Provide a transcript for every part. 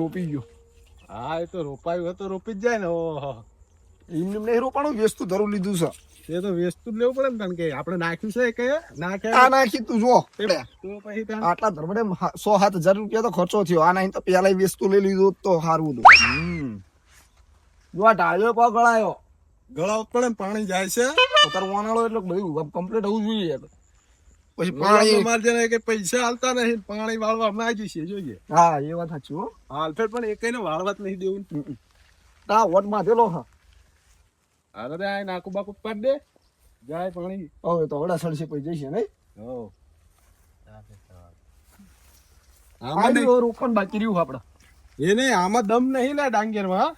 રોપી ગયો. હા એ તો રોપાયું હોય તો રોપી જ જાય ને ઓહો. એમને નહીં રોપાણું વેસ્તું ધરું લીધું છે. એ તો વેસ્તું જ લેવું પડે ને કારણ કે આપણે નાખ્યું છે કે નાખે આ નાખી તું જો તો પછી આટલા ધર્મડે સો સાત હજાર રૂપિયા તો ખર્ચો થયો. આ નહીં તો પેલા વેસ્તું લઈ લીધું તો સારું હતું. જો આ ઢાળ્યો પા ગળાયો. ગળા ઉપર પડે પાણી જાય છે. અત્યારે વાનાળો એટલે બધું કમ્પ્લીટ હોવું જોઈએ. પછી પાણી અમારે જેને કે પૈસા હાલતા નહીં પાણી વાળવા માંગી છે જોઈએ. હા એ વાત સાચી હો. હાલફેર પણ એકઈને વાળવા જ નહીં દેવું. તા વટ માથેલો હા. અરે રે આ નાકુ બાકુ પાડ દે. જાય પાણી. હવે તો વડા સડશે પછી જઈશે નહીં? હો. આમાં રોપણ બાકી રહ્યું આપણે એ નહીં આમાં દમ નહીં ને ડાંગેરમાં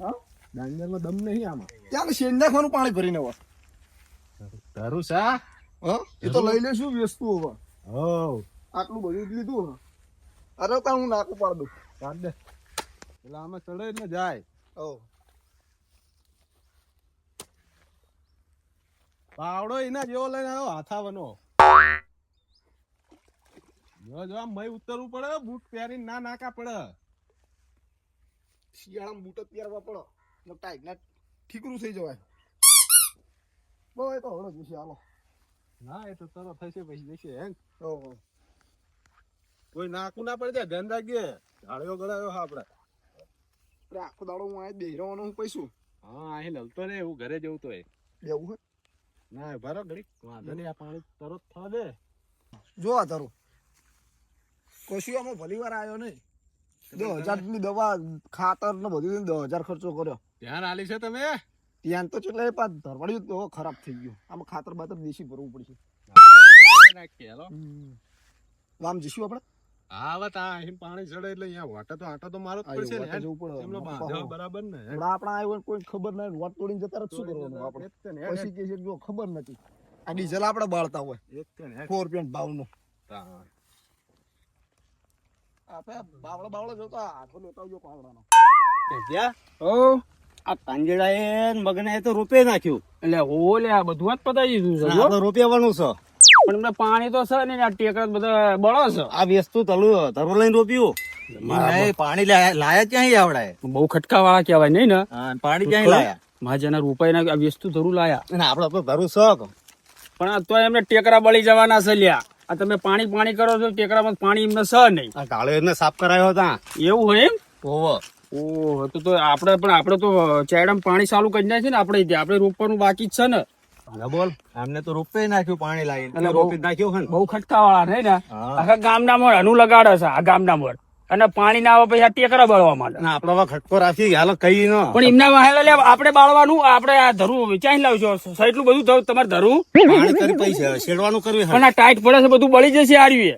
હા? ડાંગેરમાં દમ નહીં આમાં. ત્યાં શેર નાખવાનું પાણી ભરીને હવે. તારું સા હા? એ તો લઈ લેશું વેસ્તું હવે. હવ આટલું બધું લીધું. અરે તા હું નાખું પાડ. દઉં કાઢ દે. એટલે આમાં ચડે ને જાય. હો. પાવડો એના જેવો લઈને આવ્યો હાથાવાનો. જો જો મય ઉતરવું પડે બૂટ પહેરી ના નાકા પડે. શિયાળામાં બૂટ જ પહેરવા પડે. ને ટાઈટ ના ઠીકરું થઈ જવાય. બહુ એ તો હળો જશે હાલો. ના એ તો તરત થશે પછી જશે હે ઓહો. કોઈ નાકું ના પડે ત્યાં ધ્યાન રાખજે. ઝાડ્યો ગળાયો હા આપડે. એટલે આખો દાડો હું આ બેહરવાનો રહેવાનો હું પૈસું હા અહીં લલતો રે એવું ઘરે જવું તો બેવું હે? ના ભરો ઘડી વાંધો નહીં આ પાણી તરત થવા દે. જો આ તારું. કશું આમાં ભલી વાર આવ્યો નહીં? દસ હજારની દવા ખાતર ને બધું દસ હજાર ખર્ચો કર્યો. ધ્યાન આલી છે તમે? ત્યાં તો એટલે પાછ ધરવાડ્યું તો ખરાબ થઈ ગયું. આમાં ખાતર બાતર દેશી ભરવું પડશે. વામ જઈશું આપણે? હા હવે તા અહીં પાણી ચડે એટલે અહીંયા વાટે તો આટો તો મારો જ પડશે ને જવું પડે. એમનો મફા બરાબર ને. હે? હમણાં આવ્યો કોઈ ખબર નહીં વોટ તોડીને જતા રહે શું કરવાનું આપણે? એ જ તે ને, હે? પછી કે છે જો ખબર નથી. આ ડીઝલ આપણે બાળતા હોય? ફોર આપણે બાવળો બાવળો જોતા હાથો લેતા આવજો પાવડાનો. ઓ આ પાંજડા એ મગને એ તો રોપે નાખ્યું. એટલે ઓલે આ બધું જ પતાવી દીધું છે તો રોપિયાવાનું છે. પણ એમને પાણી તો છે ને આ ટેકરા બધા બળો છે. આ વેસ્તું તલું ધરો લઈને રોપ્યું. પાણી લાયા ક્યાંય આવડાય બહુ ખટકા વાળા કહેવાય નહીં ને. પાણી ક્યાંય લાયા? મહાજના રૂપાઈ ના આ વસ્તુ ધરું લાયા. અને આપડે તો ધરું શોખ. પણ આ તો એમને ટેકરા બળી જવાના છે લ્યા. આ તમે પાણી પાણી કરો છો ટેકરામાં પાણી એમને સહ નહીં. કાળો એમને સાફ કરાયો હતા. એવું હોય એમ? ઓહો ઓહો તો તો આપણે પણ આપણે તો ચેડમ પાણી ચાલુ કરી નાખીએ ને આપણે આપણે રોપવાનું બાકી જ છે ને. ના બોલ આમને તો રોપે નાખ્યું પાણી લાવીને. અને રોપી નાખ્યું છે બહુ ખટકા વાળા નહીં ને. આખા ગામના મોડ અનુ લગાડે છે આ ગામના મોડ અને પાણી ના આવે પછી આ ટેકરા બળવા માંડે. અને આપડે ખટકો રાખી હાલ કઈ ન. પણ એમના વાહેલા લે આપણે બાળવાનું આપણે આ ધરું ચાઈ લાવજો. એટલું બધું તમારે ધરું. પાણી કરી પૈસા શેડવાનું કરવું પણ આ ટાઈટ પડે છે બધું બળી જશે આર્યું એ.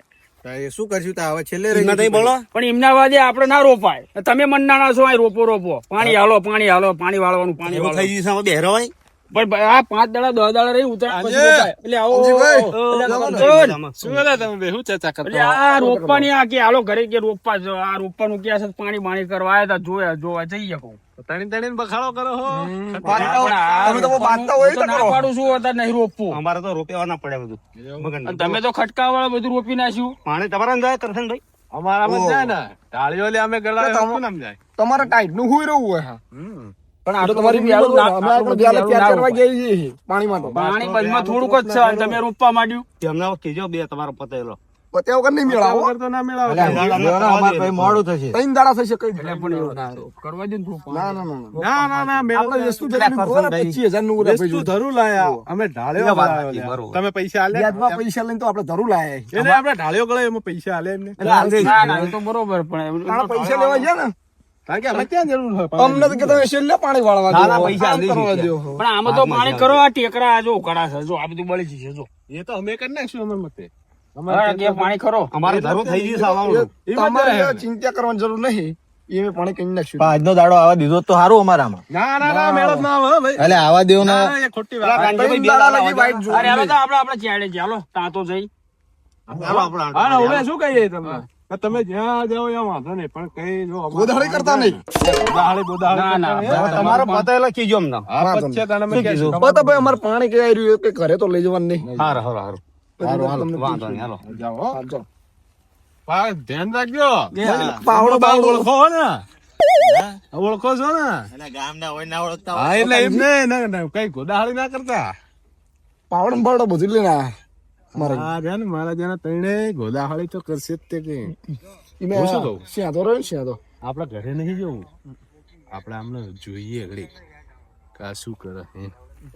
શું કરશું? તો હવે છેલ્લે રહી બોલો. પણ એમના વાજે આપણે ના રોપાય. તમે મનના છો આ રોપો રોપો. પાણી હાલો પાણી હાલો પાણી વાળવાનું પાણી એવું થઈ વાળવાનું ગયું છે પણ આ પાંચ દાડા દસ દાડા રહી ઉતર. એટલે આવો શું કરે તમે શું ચર્ચા કરતા આ રોપવાની આ કે હાલો ઘરે કે રોપવા આ રોપવાનું ક્યાં છે પાણી પાણી કરવા આવ્યા તા જોયા જોવા જઈએ કહું. તણી તણી બખાડો કરો હો. તમે તો બાંધતા હોય તો ના પાડું છું અત્યારે નહીં રોપવું અમારે તો રોપેવાના પડે બધું. મગન તમે તો ખટકા વાળા બધું રોપી નાખ્યું. પાણી તમારા જાય કરશનભાઈ અમારામાં જાય ને. ઢાળીઓ લે અમે ગળા નામ જાય? તમારે ટાઈટનું હોય રહેવું હોય હા. પણ આ તો તમારી પાણીમાં પાણી બજમાં થોડુંક જ છે અને તમે રોપવા માંડ્યું. તેમના કીજો બે તમારો પતેલો. પત્યા વગર નહીં મેળાવો. વગર તો ના મેળાવે. મોડું થશે. ત્રણ દાડા થશે કઈ એટલે પણ કરવા દે. ના ના. ના ના ના ના વસ્તુ ધરેલી બરોબર પચીસ હજારનું વસ્તુ ધરું લાયા. અમે ઢાળ્યો તમે પૈસા આલે વ્યાજમાં પૈસા લઈને તો આપણે ધરું લાયા એટલે આપણે ઢાળ્યો ગળે એમાં પૈસા આલે એમને. ના ના તો બરોબર પણ પૈસા લેવા છે ને? અમને તો કે તમે છેલ્લે પાણી વાળવા પણ આમાં તો પાણી કરો આ ટેકરા આ જો ઉકાળા છે જો આ બધું બળી જશે જો. એ તો અમે કરી નાખશું અમે મતે. પાણી કરો અમારે ધરું થઈ ગયું છે તમારે ચિંતા કરવાની જરૂર નહીં. એ પાણી કઈ નાખ્યું આજનો દાડો આવા દીધો તો સારું અમારામાં ના ના ના મેળો ના આવે ભાઈ. એટલે આવા દેવ ના, ખોટી વાત. ત્રણ દાડા લગી વાઈટ જોઈ અરે હવે તો આપણે આપણે ચાલે ચાલો ત્યાં જઈ. હા હવે શું કહીએ તમને કે તમે જ્યાં જાઓ ત્યાં વાંધો નહીં પણ કઈ જો અમારે કરતા નહીં. ગોદાળી બોદાળી ના, ના. કરતા નહીં. તમારો અમને. ભાઈ અમારે પાણી કઈ આવી રહ્યું કે ઘરે તો લઈ જવાનું નહીં. હારું હારું હારું. ધ્યાન રાખજો. પાવડો બાવડો ઓળખો ને? ઓળખો છો ને? ગામના હોય ના ઓળખતા હા એટલે એમ ને ના ના કઈ ગોદાહાળી ના કરતા? પાવડો ને બધું લે ના મારે જેના તણે ગોદાહાળી તો કરશે જ તે કે. ઈને હું શું રહ્યો સ્યાદો આપણા ઘરે નહીં જવું. આપણે આમને જોઈએ ઘડી કે શું કરે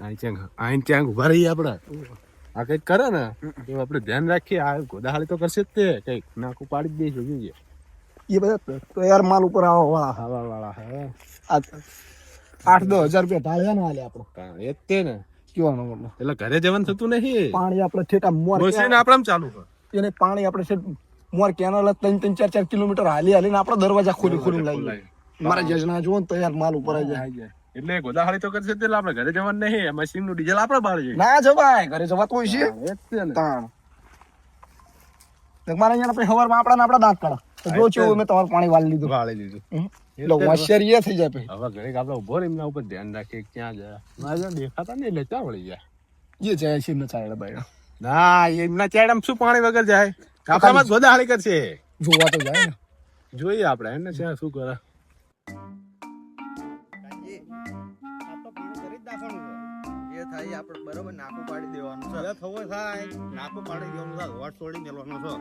આઈ ક્યાંક ઊભા રહીએ આપણે. આ કંઈક કરે ને તો આપણે ધ્યાન રાખીએ આ ગોદાહાળી તો કરશે જ તે. કંઈક નાખું પાડી જ દઈશું જોઈએ એ બધા તૈયાર માલ ઉપર આવા વાળા. ખાવા વાળા હે આઠ દસ હજાર રૂપિયા ઢાળ્યા ને હાલે આપણો. એ જ તે ને. કેવાનો મતલબ એટલે ઘરે જવાનું થતું નહીં. પાણી આપણે ઠેટા મોર આપણે ચાલુ એને પાણી આપણે મોર કેનાલ ત્રણ ત્રણ ચાર ચાર કિલોમીટર હાલી હાલીને આપણે દરવાજા ખોલી ખોલી લાવી મારા જજના જુઓ તૈયાર માલ ઉપર આવી જાય. એટલે ગોદાહાળી તો કરશે એટલે આપણે ઘરે જવાનું નહીં મશીનનું ડીઝલ આપણે બાળીએ ના જવાય ઘરે જવાતું હોય છે. એ જ તે ને. તાણ. તો અહીંયા આપણે સવારમાં આપણા ને આપણા દાંત કાઢા. તો જો છું મેં તમારું પાણી વાળી લીધું. વાળી લીધું. એટલે હોશિયારી એ થઈ જાય હવે ઘરે આપણે ઊભો રહી એમના ઉપર ધ્યાન રાખીએ ક્યાં જાય. દેખાતા ને એટલે ચા વળી જાય. એ જાય છે એમના ચાલે ભાઈ ના એમના ચેડામાં શું પાણી વગર જાય? આપણામાં ગોદાહાળી કરશે. જોવા તો જાય ને. જોઈએ આપણે એને શું કરે? થાય આપણે બરોબર નાખું પાડી દેવાનું છે. થવો થાય નાખું પાડી દેવાનું છે વોટ છોડી દેવાનો છે.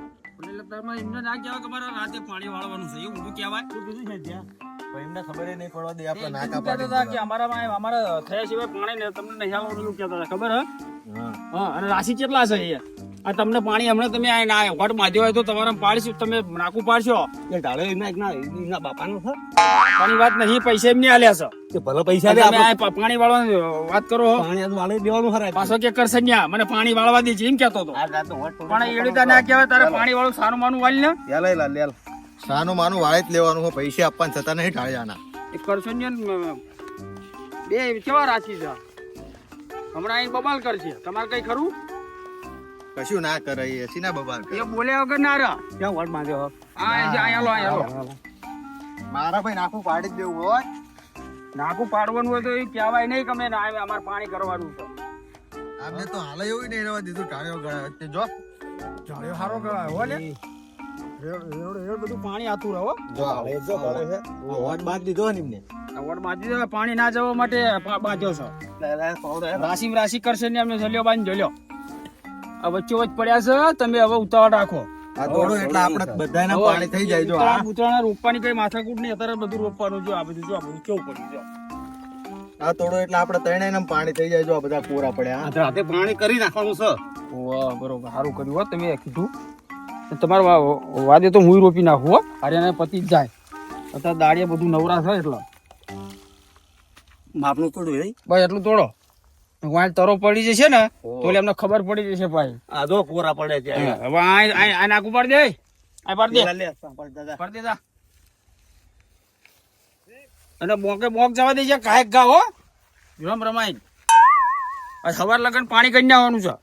એટલે તમે એમને ના કહેવાય કે મારે રાતે પાણી વાળવાનું છે એવું ઊંધું કહેવાય. શું કીધું છે ત્યાં? એમને ખબર નહીં પડવા દે આપણે એ નાકા પાડી હતા કે અમારામાં અમારા થયા સિવાય પાણી ને તમને નહીં આવવાનું હતા ખબર હા? અને રાશિ કેટલા છે એ આ તમને પાણી હમણાં તમે આ ના વટ બાંધ્યો હોય તો તમારા પાડીશું તમે નાકું પાડશો. એ ઢાળે એના એકના એના બાપાનો છે. પાણી વાત નહીં પૈસા એમને આલ્યા છે. કે ભલે પૈસા તમે આપણે પાણી વાળવાની વાત કરો પાણી આજ વાળી દેવાનું હરાય. પાછો કે કરશે ન્યા મને પાણી વાળવા દેજે એમ કહેતો વોટ પણ એડી તને આ કહેવાય તારે પાણી વાળું સારું માનું વાળી ને? લે લે લે સાનું માનું વાળી જ લેવાનું હોય પૈસા આપવાના છતાં નહીં ઢાળ્યાના એ કરશો ને બે કેવા રાખી છે? હમણાં અહીં બબાલ કરશે. તમારે કઈ ખરું? કશું ના કરે એ સીના બબાલ કરે. એ બોલ્યા વગર ના રહ્યા ક્યાં વોટ માંગ્યો આ આયા લો આયા લો મારા ભાઈ નાખું પાડી જ દેવું હોય. નાકું પાડવાનું હોય તો એ કહેવાય નહીં કમે અમે ના આવે અમારે પાણી કરવાનું છે. આમને તો હાલ એવું નહીં રહેવા દીધું ટાળ્યો ગળાયો. તે જો. ટાળ્યો સારો કરાય હો ને બધું પાણી આતું રહો જો જો વોટ બાદ દીધો ને એમને. પાણી ના જવા માટે બાંધ્યો છો. રાશિ રાશિ કરશે ને એમને જલ્યો બાંધી જલ્યો. વચ્ચે વચ્ચે પડ્યા છે તમે હવે ઉતાવળ રાખો. આ દોડો એટલે આપણે બધાના હવે પાણી થઈ જાય જો આ. ઉતરાણા રોપવાની કઈ માથાકૂટ નહીં અત્યારે બધું રોપવાનું જો આ બધું જો આ બધું કેવું પડ્યું જો. આ તોડો એટલે આપણે ત્રણેયને પાણી થઈ જાય જો આ બધા કોરા પડ્યા આ રાતે પાણી કરી નાખવાનું છે. વાહ બરોબર સારું કર્યું હો તમે કીધું. તમારો વાદે તો હું રોપી નાખું હો. હરિયાણા પતિ જ જાય. અત્યારે દાડિયા બધું નવરા થાય એટલે. માપનું તોડું એ? ભાઈ એટલું તોડો. વાંચ તરો પડી જશે ને તો એમને ખબર પડી જશે ભાઈ. આ જો કોરા પડે છે. હવે આ નાખું પાડી દે. આ પાડી દે. પાડી દે. અને બોકે બોક જવા દેજે કાયક ગા હો. રમ રમાઈ. આ સવાર લગન પાણી કરી આવવાનું છે.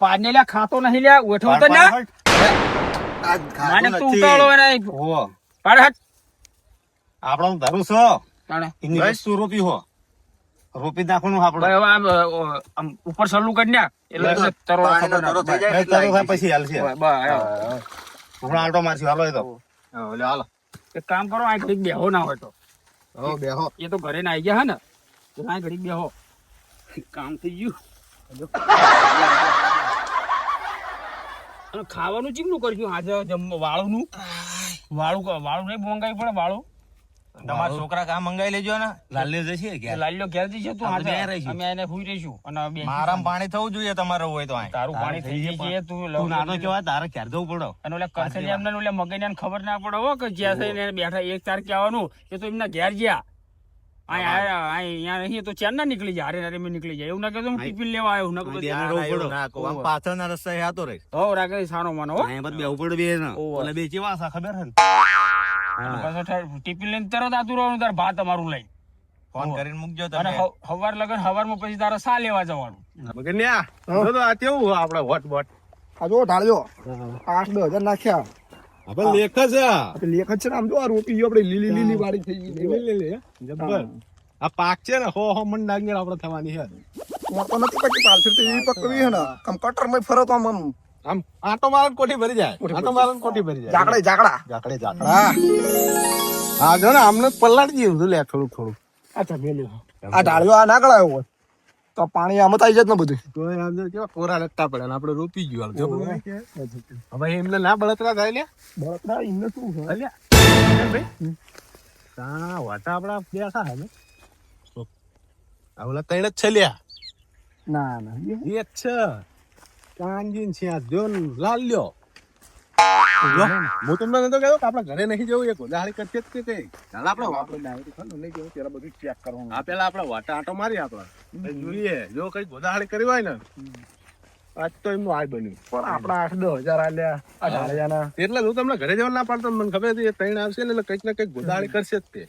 પાડને લ્યા ખાતો નહીં લ્યા ઉઠો તો ના. માને તું નથી. એને. પાડ હટ. આપણો ધરું છો? રોપી હો. રોપી નાખવાનું આપણે. હવે આમ, ઉપર સલ્લું કરી નાખ એટલે તરો તરો ના પછી હાલશે. બસ, હમણાં આટો મારશું હાલો એ તો. હાલો. એક કામ કરો આ ઘડીક બેહો ના હોય તો. હો બેહો. એ તો ઘરે ના આવી ગયા હે ને તો આ ઘડીક બેહો. કામ થઈ ગયું. અને ખાવાનું ચીમનું કરશું આજે જમ વાળું વાળું વાળું નહીં મોંઘાઈ પડે વાળું. તમારા છોકરા કામ મંગાવી લેજો ને. લાલ્યો જશે કે લાલ્યો ઘેર જશે તું? આજે અમે એને હુઈ રહીશું. અને બે મારામ પાણી થવું જોઈએ તમારે હોય તો આ તારું પાણી થઈ જશે તું તું નાનો કેવા તારે ક્યારે જવું પડો? અને ઓલા કરસલી એમને ઓલે મગજને ખબર ના પડે હો કે જ્યાં થઈને બેઠા એક તારીખે આવવાનું એ તો એમના ઘેર ગયા અહીં આયા, અહીં અહીંયા નહીં તો ચાર ના નીકળી જાય હારે હારે મેં નીકળી જાય. એવું ના કહેતો હું ટિફિન લેવા આવ્યો ના કહેતો તો ત્યાં રહેવું પડો. ના કહું. આમ પાછળના રસ્તે હો સારો માનો હો. બે ને બે કેવા છે ખબર ને? પાછો ટિફિન લઈને તરત આતું રહેવાનું તાર ભાત અમારું લઈ ફોન કરીને મૂકજો તમે. હવ- હવાર લગન હવારમાં પછી તારે સા લેવા જવાનું. મગન્યા જો તો આ કેવું આપણે હોટ બોટ? આ જો ઢાળજો. આઠ દસ હજાર નાખ્યા. આપણે લેખ છે. આ. આપણે લેખ છે આમ જો આ રોપી આપણે લીલી લીલી વાળી થઈ ગઈ. લીલી લે. આ પાક છે ને હો હો મન ડાંગર આપણે થવાની છે. તો નથી પછી પાલસી તો પકવી હે ને. કમ કટરમાં ફરો તો આમ. આમ આટો મારણ કોઠી ભરી જાય. આટો મારો કોઠી ભરી જાય. જાકડે જાકડા. જાકડે જાકડા. હા. જો ને આમને પલ્લાડી દીધું લે થોડુંક થોડુંક. અચ્છા પેલું આ ઢાળ્યો આ ના કળાયો હોય. તો પાણી આમ આવી જાત ને બધું. તો આમ કેવા કોરા લટકા પડે ને આપણે રોપી ગયું હાલ. જો હવે એમને ના બળતરા થાય લે બળતરા એમને શું છે અલ્યા. ભાઈ? તા વાટા આપડા બેઠા હે આવલા તો આ ઓલા ત્રણ જ છે લ્યા. ના ના એ જ છે. કાનજીન છે આ જો લાલ લ્યો હું તમને નતો કહેતો કે આપણે ઘરે નહીં જવું એક ઉદાહરણ કરતી જ તે. ચાલ આપણે આપણે ડાયરી ખાનું નહીં જવું પેલા બધું ચેક કરવાનું. આ પેલા આપણે વાટા આટો મારી આપણે. જોઈએ જો કઈ ગોદાહાળી કરી હોય ને. આજ તો એમનું આય બન્યું. પણ આપડા આઠ દસ હજાર આલ્યા અઢાર હજાર એટલે હું તમને ઘરે જવા ના પાડતો મને ખબર હતી ત્રણ આવશે ને એટલે કંઈક ને કંઈક ગોદાહાળી કરશે જ તે.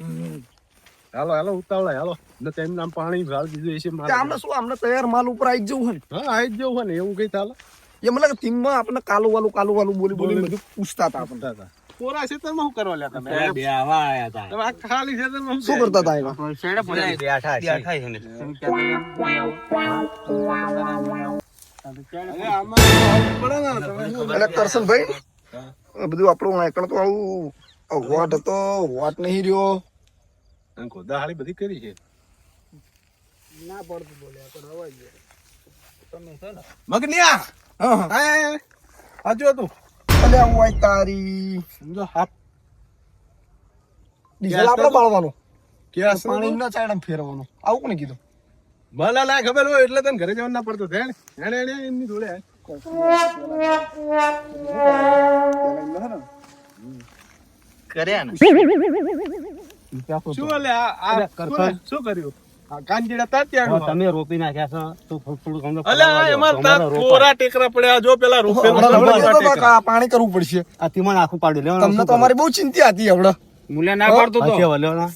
હાલો હાલો ઉતાવળે હાલો. ને તેમ નામ પાણી ભાળ દીધું છે મારે. આમને શું આમને તૈયાર માલ ઉપર આવી જવું હોય હા આવી જવું હોય ને એવું કઈ ચાલે? એ મતલબ ટીમમાં આપણે કાલું વાલું કાલું વાલું બોલી બોલી બધું પૂછતા હતા આપણે કોરા ખેતરમાં શું કરવા લ્યા તમે? બે આવા આયા હતા. તમે આ ખાલી ખેતરમાં શું કરતા હતા એમાં શેડે પડ્યા બેઠા છે. બેઠા છે ને. અરે કરશન ભાઈ બધું આપણું એકણ તો આવું વોટ હતો વોટ નહીં રહ્યો. અને બધી કરી છે. મગનિયા! હા હા. હા આ જો તું. અલ્યા હું આય તારી. સમજો હાથ ડીઝલ આપણે બાળવાનું. કે પાણી ના ચાયડા ફેરવાનું. આવું કોને કીધું? ભલા ના ખબર હોય એટલે તને ઘરે જવાનું ના પડતું. ધ્યાન એને એને એમની જોડે કર્યા ને. શું લે આ કર્યું? તમે રોપી નાખ્યા છો તો થોડું. કોરા ટેકરા પડ્યા. જો પેલા પાણી કરવું પડશે. આ આખું પાડી લેવાનું તમને તો અમારી બહુ ચિંતા હતી હમણાં. મૂલ્ય ના પાડતો તો. લેવાના.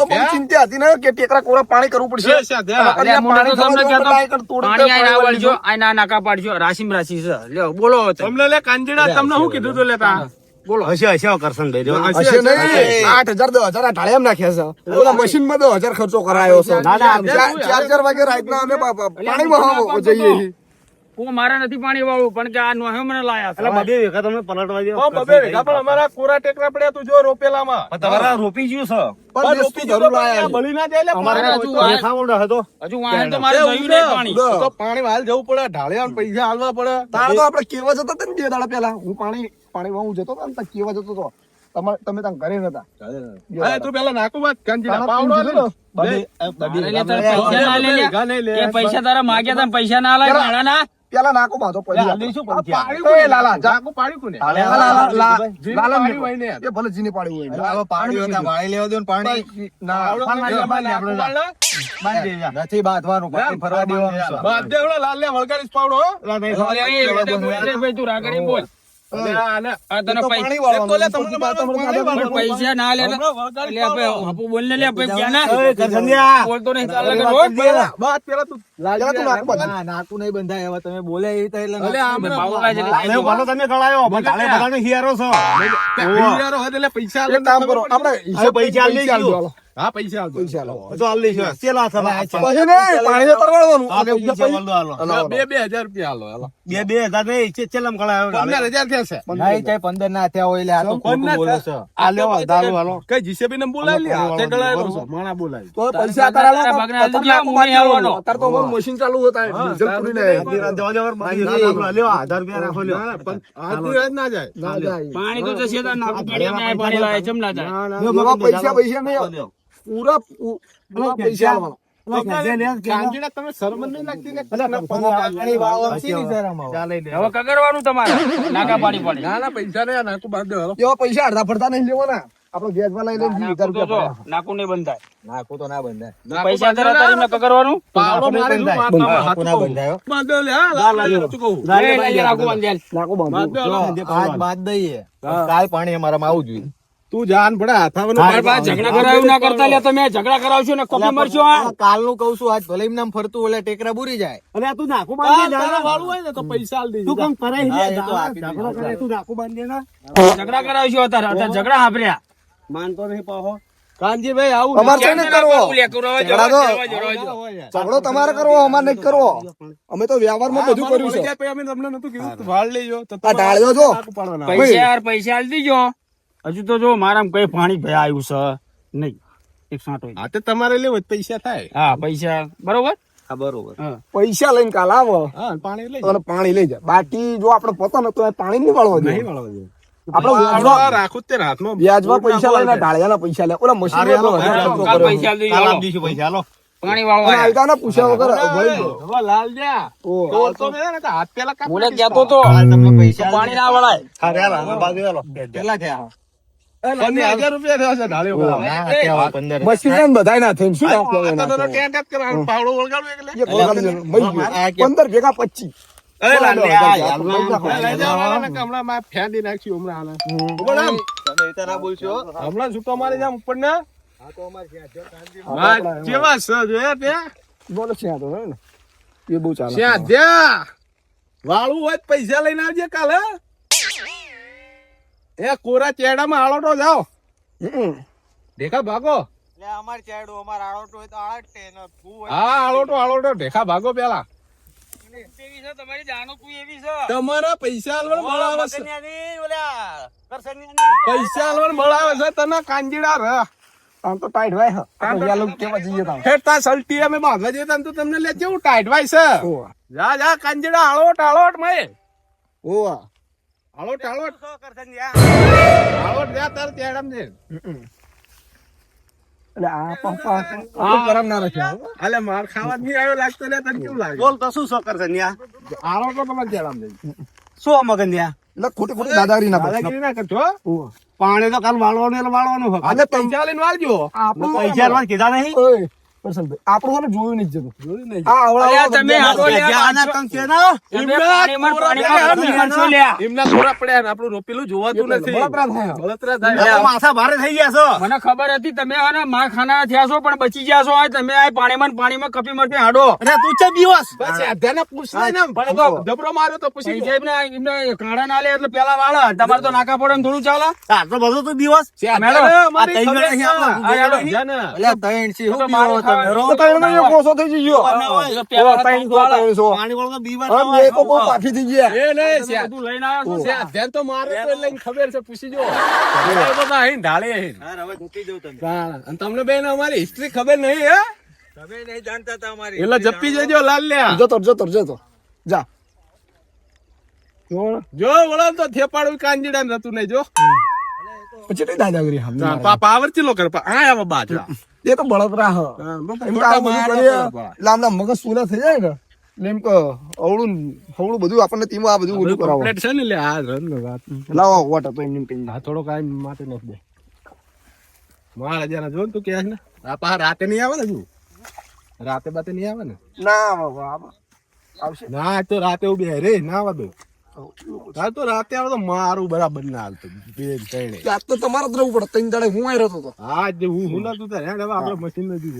તો બહુ ચિંતા હતી ને કે ટેકરા કોરા પાણી કરવું પડશે. પાણી નાકા પાડજો રાશિમ રાશિ છે. લ્યો બોલો તમને લે કાંજીડા તમને શું કીધું તું લેતા બોલો. હશે હશે કરશન ભાઈ. રહ્યો. હશે, નહીં. આઠ હજાર દસ હજાર આ એમ નાખ્યા છે. ઓલા મશીનમાં દસ હજાર ખર્ચો કરાયો છે. ના, ના, ચાર ચાર વાગે રાત ના અમે પાણીમાં જઈએ. હું મારે નથી પાણી વાળું પણ કે આ નોહે મને લાયા એટલે બબે વીઘા તમે પલટવા દે ઓ, બબે વીઘા પણ અમારા કોરા ટેકરા પડ્યા તું જો રોપેલામાં. પણ તમારા રોપી ગયું છે. પણ રોપી જરૂર લાયા બળી ના જાય અમારે હજુ દેખાવડો હતો હજુ વાહન તો મારે જોયું. નહીં પાણી. તો પાણી હાલ જવું પડે ઢાળિયા પૈસા હાલવા પડે. તાર તો આપણે કેવા જતા તને બે દાડા પહેલા? હું પાણી પાણી હું જતો હતો ને કેવા જતો હતો તમારે તમે ત્યાં ઘરે નતા અરે તું પેલા નાકો વાત કાંજી પાવડો લે. લે પૈસા ના તારા માગ્યા તા પૈસા ના લાય જરા. ના પેલા નાકો બાંધો આ પણ પાડ્યું કોને? લાલા જા. નાખું કોને? લાલા, લાલા, ને. એ ભલે જીને પાડ્યું હોય હવે પાણી હતા વાળી લેવા દો ને પાણી ના બાંધી. પાડો. નથી બાંધવાનું પાણી ફરવા દેવાનું છે. દે લાલ લે વળગાડીશ પાવડો ભાઈ તું રાગડી બોલ પૈસા ના લે. હાપુ બોલ ને લે. બોલતો નહીં વાત પેલા તું પેલા તું નાખો બાંધી. ના નાકું નહીં બંધાય હવે તમે બોલ્યા એવી રીતે એટલે તમે ગળાયો પણ બધાને હિયારો છો હિયારો એટલે પૈસા કામ કરો આપણે પૈસા પૈસા લઈ ગયો. હા પૈસા આવજો પૈસા આલો. તો આલ છે ભાઈ? પછી નહીં પાણી તો પૈસા- વાળો આલો. બે બે હજાર રૂપિયા હાલો હાલો. બે બે હજાર નહીં ચે- ચેલામ કળાયો પંદર હજાર થશે. નહીં તે પંદર ના થયા હોય એટલે આ તો ખોટું બોલે છે. આ લેવો દારૂ હાલો કઈ જીસીબી ને બોલાવી લે હાથે ગળાયેલો છે. માણા બોલાવી તો પૈસા તારા અત્યારે હાલ મુની આવવાનો. અત્યારે તો અમારું મશીન ચાલુ હતા ડીઝલ પૂરીને જવા જવા દારૂ લેવો હજાર રૂપિયા રાખો લ્યો. ના, પણ આજની રાત ના જાય. ના જાય. પાણી તો જશે ના પાણી લાય ચમ ના જાય. પૈસા પૈસા નહીં પૂરા પૂરા પૈસા આલવાના. કાંજીડા તમે શરમ જ નહીં લાગતી ને? પાણી અમારા માં શરમ આવે? ચાલે લે હવે કગરવાનું તમારે નાકા પાડી પાડી ના ના પૈસા નહીં નાખું બાદ દો હાલો એવા પૈસા અડધા ફરતા નહીં લેવાના આપણે ગેસમાં લઈ લઈને વીસ હજાર નાકું તો જો, રૂપિયા નાકું નહીં બંધાય નાકું તો ના બંધાય પૈસા તરત જ એમને કગરવાનું પાવડો મારી દઉં, માર તમે નાકું હાથું ના કહું. બંધાય હો. બાદ દો લે, હા, લાલ લાલ હાથું કહું. લઈ લઈ નાકું બાંધેલ નાખો બાંધો. બાદ દો, હાલો. આજ બાદ દઈએ કાલ પાણી અમારામાં આવવું જોઈએ તું જાન પડે હાથાવાનું મારી પાસે ઝઘડા કરાવ્યું ના કરતા લે તમે ઝઘડા કરાવશો ને કોપી મરશો આ કાલનું કહું છું આજ ભલે એમ ફરતું ઓલે ટેકરા બુરી જાય. અરે આ તું નાખું બાંધી દે વાળું હોય ને તો પૈસા આલ દેજે. તું કેમ દાડા આપી ઝઘડો કરે તું નાખું બાંધી દે ને. ઝઘડા કરાવશો અત્યારે અત્યારે ઝઘડા હાંભળ્યા. માનતો નહીં પાહો. કાનજીભાઈ આવું અમારે છે ને કરવો. જો, ઝઘડા જો, જો. તમારે કરવો અમારે નહીં કરવો. અમે તો વ્યવહારમાં બધું કર્યું છે. અમે તમને નતું કીધું વાળ લેજો. તો આ ઢાળ્યો છો? પૈસા પૈસા આલ દીજો. હજુ તો જો મારા કઈ પાણી ભયા આવ્યું છે નહીં. એક સાંટો હા તો તમારે લેવો પૈસા થાય. હા પૈસા. બરોબર? હા બરોબર. પૈસા લઈને કાલ આવો. હા પાણી લઈ અને પાણી લઈ જાય બાકી જો આપણે પોતા એ પાણી નહીં વાળવા નહીં વાળવા જોઈએ. આપણે રાખું તે હાથમાં. વ્યાજમાં પૈસા લઈને ઢાળિયાના પૈસા લે. ઓલા મશીન પૈસા પાણી વાળવા ને પૂછ્યા વગર હવે લાલ જા. તો તો મેં હાથ પેલા કાપી મને કહેતો તો. પાણી ના વળાય. થયા? પંદર ભેગા પચીસ હમણાં છૂટો મારી જામ ઉપર ને કેવા છે ત્યાં બોલો છે? એ બહુ ચાલે વાળું હોય પૈસા લઈને આવજે કાલે એ કોરા ચેડામાં આળોટો જાઓ. ઢેકા ભાગો અમાર ચેડો અમાર આળોટો હોય તો આળટે ને ફૂ હા આળોટો આળોટો ઢેકા ભાગો પેલા તમારી જાનો તું એવી છે તમારા પૈસા આલવાનું મળાવે છે. પૈસા આલવાનું મળાવે છે તને કાંજીડા રે આમ તો ટાઈટ જઈએ તાણ. હેઠતા સલટી અમે બાંધવા જઈએ તો તમને લે કેવું ટાઈટ વાય છે. જા જા કાંજીડા આળોટ આળોટ મય ઓવા. આળોટ તો કરસનિયા. જા. તાર ત્યાં દે હમ. એટલે આ પપ્પા આપણે ગરમ ના રાખ્યા અલે માર ખાવા જ નહીં આવ્યો લાગતો લે તને કેવું લાગે? બોલ તો શું છો કરસનિયા? આળોટો તમારે ચેડામ દે શું મગનિયા? એટલે ખોટી ખોટી દાદાગીરી ના કરશો. દાદાગીરી ના કરજો પાણી તો કાલ વાળવાનું એટલે વાળવાનું પૈસા લઈને વાળજો. પૈસા કીધા નહીં? આપણું છે ને જોયું નહીં જતું. જોયું નહીં આ આવડા તમે બધા હાથો લે. જે આના કંક છે પાણીમાં પાણીમાં બધું માણસો લ્યા. એમના થોડા પડ્યા ને આપણું રોપેલું જોવાતું નથી. બળતરા થાય. બળતરા થાય. માથા ભારે થઈ ગયા છો. મને ખબર હતી તમે આને માર ખાના થયા છો પણ બચી ગયા છો. તમે આ પાણીમાં પાણીમાં કપી મરપી હાડો. અરે તું છે દિવસ. ડબરો અધ્યાને પૂછ લઈને પણ તો માર્યો તો પછી પૈસા એમને એમને કાઢા ના લે એટલે પેલા વાળા. તમારે તો નાકા પડે ને થોડું ચાલે. તાર તો બધું તો દિવસ. આ તૈણ છે. આ તૈણ છે તો શું મારો પીવો તમે? ખાવા- તો ત્રણમાં એક ઓછો થઈ ગયો એટલે પેલા ઓવા, ત્રણસો, ત્રણસો. પાણી વાળો બીમાર આમ ના બહુ પાકી થઈ ગયા. એ નહીં, તમે લઈને આવ્યા છો શ્યા તો મારે તો એટલે ખબર છે પૂછી જો. બધા અહીં ઢાળે અહીં. હવે મૂકી દઉં તમે અને તમને બેન અમારી હિસ્ટ્રી ખબર નહીં હે? તમે નહીં જાણતા તા અમારી એટલે જપી જજો લાલ લ્યા. જતો જતો જતો જા જો, જો વળો તો થેપાડું કાંજીડા નતું હતું નહીં જો. પછી દાદાગીરી પા- કર પા- બાજરા. એ તો બળતરા હ હા, બહુ એમ તો ખોટા આ બધું મારા કરીએ. તો બા. એટલે આમના મગજ સુના થઈ જાય ને. એમ કે અવળું હવળું બધું આપણને તીમાં આ બધું ઓલું કરાવો. છે ને લે આ રન વાત. લાવો વોટ હતો એમની પીને આ થોડો કાઈ માટે નથી દે. મારા જરા જો ને તું કે ને આ પા રાતે નહીં આવે ને તું રાતે બાતે નહીં આવે ને? ના બાબા આવશે. ના તો રાતે ઊભી રે ના આવે તો હા તો રાતે આવે તો મારું બરાબર ના હાલતું. આજ તો તમારે જ રહેવું પડે. ત્રણ દાડે હું આવી રહ્યો હતો હા હું હું નતું તારે મશીન નથી